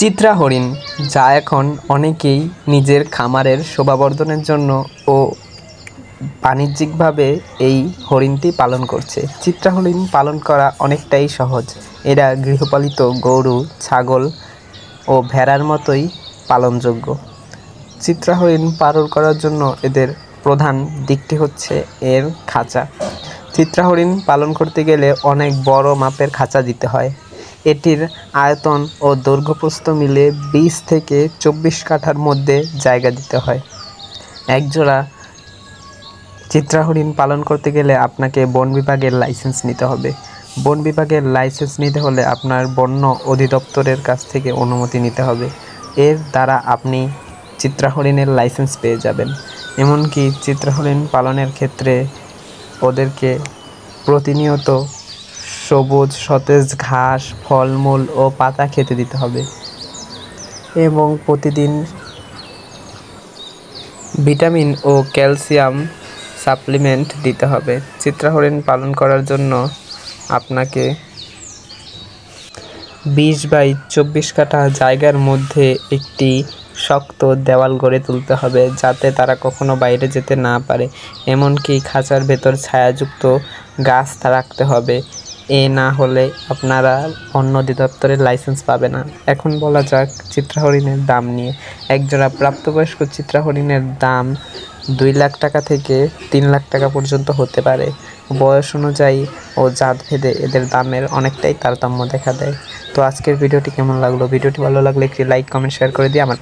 চিত্রা হরিণ, যা এখন অনেকেই নিজের খামারের শোভাবর্ধনের জন্য ও বাণিজ্যিকভাবে এই হরিণটি পালন করছে। চিত্রা হরিণ পালন করা অনেকটাই সহজ। এরা গৃহপালিত গরু, ছাগল ও ভেড়ার মতোই পালনযোগ্য। চিত্রা হরিণ পালন করার জন্য এদের প্রধান দিকটি হচ্ছে এর খাঁচা। চিত্রা হরিণ পালন করতে গেলে অনেক বড় মাপের খাঁচা দিতে হয়। এটির আয়তন ও দৈর্ঘ্যপ্রস্থ মিলে বিশ থেকে চব্বিশ কাঠার মধ্যে জায়গা দিতে হয়। একজোড়া চিত্রা হরিণ পালন করতে গেলে আপনাকে বন বিভাগের লাইসেন্স নিতে হবে। বন বিভাগের লাইসেন্স নিতে হলে আপনার বন্য অধিদপ্তরের কাছ থেকে অনুমতি নিতে হবে। এর দ্বারা আপনি চিত্রা হরিণের লাইসেন্স পেয়ে যাবেন। এমনকি চিত্রা হরিণ পালনের ক্ষেত্রে ওদেরকে প্রতিনিয়ত সবুজ, সতেজ ঘাস, ফলমূল ও পাতা খেতে দিতে হবে। এবং প্রতিদিন ভিটামিন ও ক্যালসিয়াম সাপ্লিমেন্ট দিতে হবে। চিত্রা হরিণ পালন করার জন্য আপনাকে বিশ বাই চব্বিশ কাঠা জায়গার মধ্যে একটি শক্ত দেওয়াল গড়ে তুলতে হবে, যাতে তারা কখনো বাইরে যেতে না পারে। এমনকি খাঁচার ভেতর ছায়াযুক্ত গাছ রাখতে হবে। এ না হলে আপনারা অন্য অধিদপ্তরের লাইসেন্স পাবে না। এখন বলা যাক চিত্রা হরিণের দাম নিয়ে। একজোড়া প্রাপ্তবয়স্ক চিত্রা হরিণের দাম দুই লাখ টাকা থেকে তিন লাখ টাকা পর্যন্ত হতে পারে। বয়স অনুযায়ী ও জাত ভেদে এদের দামের অনেকটাই তারতম্য দেখা দেয়। তো আজকের ভিডিওটি কেমন লাগল? ভিডিওটি ভালো লাগলে একটি লাইক কমেন্ট শেয়ার করে দিয়ে আমার